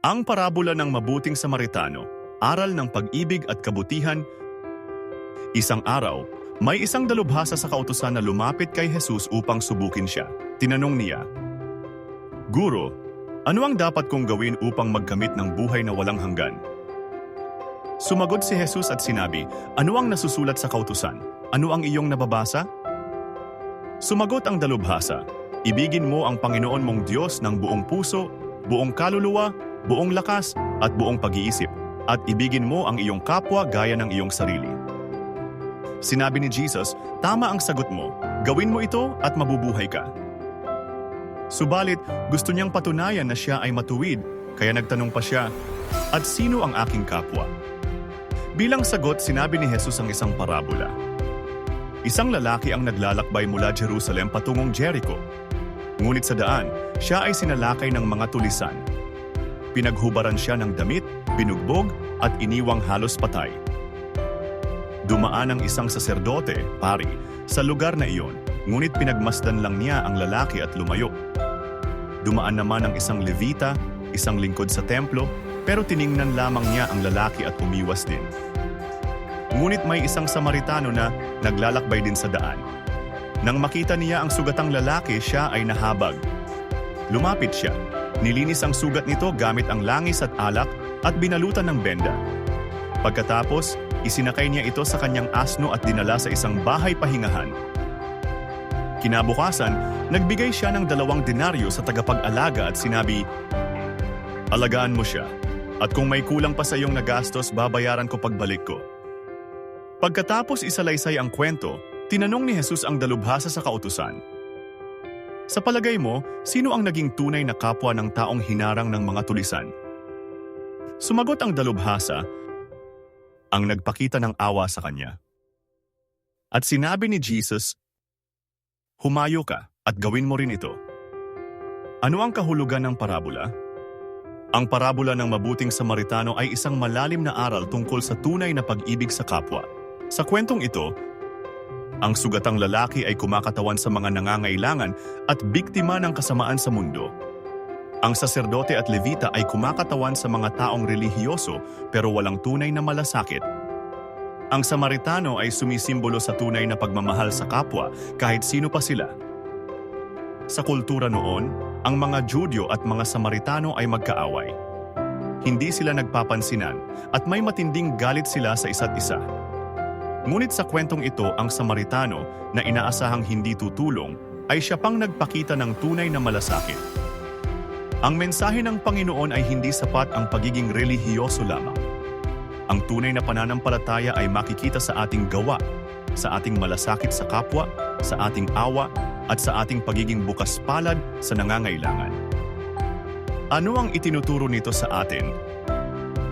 Ang parabola ng mabuting Samaritano, aral ng pag-ibig at kabutihan. Isang araw, may isang dalubhasa sa kautusan na lumapit kay Jesus upang subukin siya. Tinanong niya, Guro, ano ang dapat kong gawin upang magkamit ng buhay na walang hanggan? Sumagot si Jesus at sinabi, Ano ang nasusulat sa kautusan? Ano ang iyong nababasa? Sumagot ang dalubhasa, Ibigin mo ang Panginoon mong Diyos ng buong puso, buong kaluluwa, buong lakas, at buong pag-iisip, at ibigin mo ang iyong kapwa gaya ng iyong sarili. Sinabi ni Jesus, tama ang sagot mo, gawin mo ito at mabubuhay ka. Subalit, gusto niyang patunayan na siya ay matuwid, kaya nagtanong pa siya, At sino ang aking kapwa? Bilang sagot, sinabi ni Jesus ang isang parabola. Isang lalaki ang naglalakbay mula Jerusalem patungong Jericho. Ngunit sa daan, siya ay sinalakay ng mga tulisan. Pinaghubaran siya ng damit, binugbog, at iniwang halos patay. Dumaan ang isang saserdote, pari, sa lugar na iyon, ngunit pinagmasdan lang niya ang lalaki at lumayo. Dumaan naman ang isang levita, isang lingkod sa templo, pero tiningnan lamang niya ang lalaki at umiwas din. Ngunit may isang Samaritano na naglalakbay din sa daan. Nang makita niya ang sugatang lalaki, siya ay nahabag. Lumapit siya. Nilinis ang sugat nito gamit ang langis at alak at binalutan ng benda. Pagkatapos, isinakay niya ito sa kanyang asno at dinala sa isang bahay pahingahan. Kinabukasan, nagbigay siya ng dalawang denaryo sa tagapag-alaga at sinabi, Alagaan mo siya, at kung may kulang pa sa iyong nagastos, babayaran ko pagbalik ko. Pagkatapos isalaysay ang kwento, tinanong ni Jesus ang dalubhasa sa kautusan. Sa palagay mo, sino ang naging tunay na kapwa ng taong hinarang ng mga tulisan? Sumagot ang dalubhasa, ang nagpakita ng awa sa kanya. At sinabi ni Jesus, Humayo ka at gawin mo rin ito. Ano ang kahulugan ng parabola? Ang parabola ng mabuting Samaritano ay isang malalim na aral tungkol sa tunay na pag-ibig sa kapwa. Sa kwentong ito, ang sugatang lalaki ay kumakatawan sa mga nangangailangan at biktima ng kasamaan sa mundo. Ang saserdote at levita ay kumakatawan sa mga taong relihiyoso pero walang tunay na malasakit. Ang Samaritano ay sumisimbolo sa tunay na pagmamahal sa kapwa kahit sino pa sila. Sa kultura noon, ang mga Judyo at mga Samaritano ay magkaaway. Hindi sila nagpapansinan at may matinding galit sila sa isa't isa. Ngunit sa kwentong ito, ang Samaritano na inaasahang hindi tutulong ay siya pang nagpakita ng tunay na malasakit. Ang mensahe ng Panginoon ay hindi sapat ang pagiging relihiyoso lamang. Ang tunay na pananampalataya ay makikita sa ating gawa, sa ating malasakit sa kapwa, sa ating awa, at sa ating pagiging bukas palad sa nangangailangan. Ano ang itinuturo nito sa atin?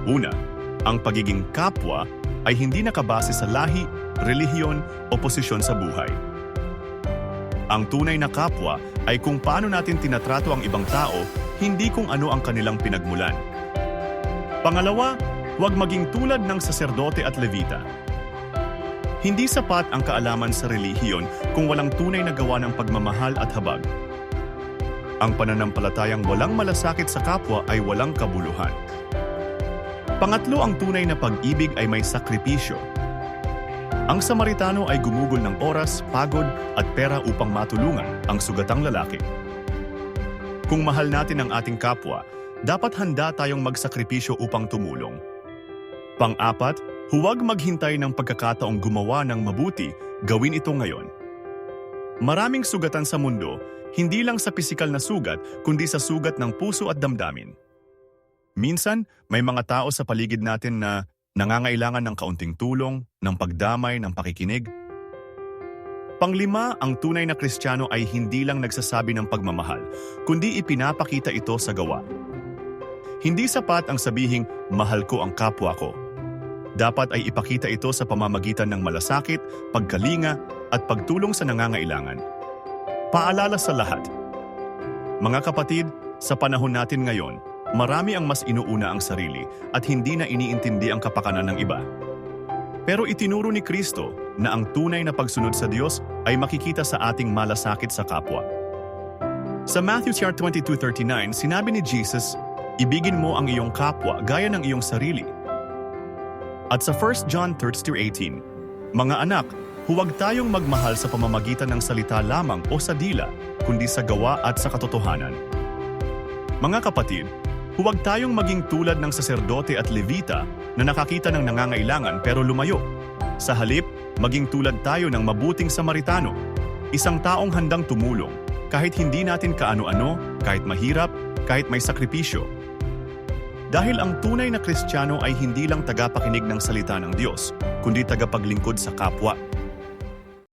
Una, ang pagiging kapwa ay hindi nakabase sa lahi, relihiyon o posisyon sa buhay. Ang tunay na kapwa ay kung paano natin tinatrato ang ibang tao, hindi kung ano ang kanilang pinagmulan. Pangalawa, huwag maging tulad ng saserdote at levita. Hindi sapat ang kaalaman sa relihiyon kung walang tunay na gawa ng pagmamahal at habag. Ang pananampalatayang walang malasakit sa kapwa ay walang kabuluhan. Pangatlo, ang tunay na pag-ibig ay may sakripisyo. Ang Samaritano ay gumugol ng oras, pagod at pera upang matulungan ang sugatang lalaki. Kung mahal natin ang ating kapwa, dapat handa tayong magsakripisyo upang tumulong. Pang-apat, huwag maghintay ng pagkakataong gumawa ng mabuti, gawin ito ngayon. Maraming sugatan sa mundo, hindi lang sa pisikal na sugat, kundi sa sugat ng puso at damdamin. Minsan, may mga tao sa paligid natin na nangangailangan ng kaunting tulong, ng pagdamay, ng pakikinig. Panglima, ang tunay na kristyano ay hindi lang nagsasabi ng pagmamahal, kundi ipinapakita ito sa gawa. Hindi sapat ang sabihing, mahal ko ang kapwa ko. Dapat ay ipakita ito sa pamamagitan ng malasakit, pagkalinga, at pagtulong sa nangangailangan. Paalala sa lahat. Mga kapatid, sa panahon natin ngayon, marami ang mas inuuna ang sarili at hindi na iniintindi ang kapakanan ng iba. Pero itinuro ni Kristo na ang tunay na pagsunod sa Diyos ay makikita sa ating malasakit sa kapwa. Sa Matthew 22.39, sinabi ni Jesus, Ibigin mo ang iyong kapwa gaya ng iyong sarili. At sa 1 John 13-18, Mga anak, huwag tayong magmahal sa pamamagitan ng salita lamang o sa dila, kundi sa gawa at sa katotohanan. Mga kapatid, huwag tayong maging tulad ng saserdote at levita na nakakita ng nangangailangan pero lumayo. Sa halip, maging tulad tayo ng mabuting Samaritano, isang taong handang tumulong kahit hindi natin kaano-ano, kahit mahirap, kahit may sakripisyo. Dahil ang tunay na Kristiyano ay hindi lang tagapakinig ng salita ng Diyos, kundi tagapaglingkod sa kapwa.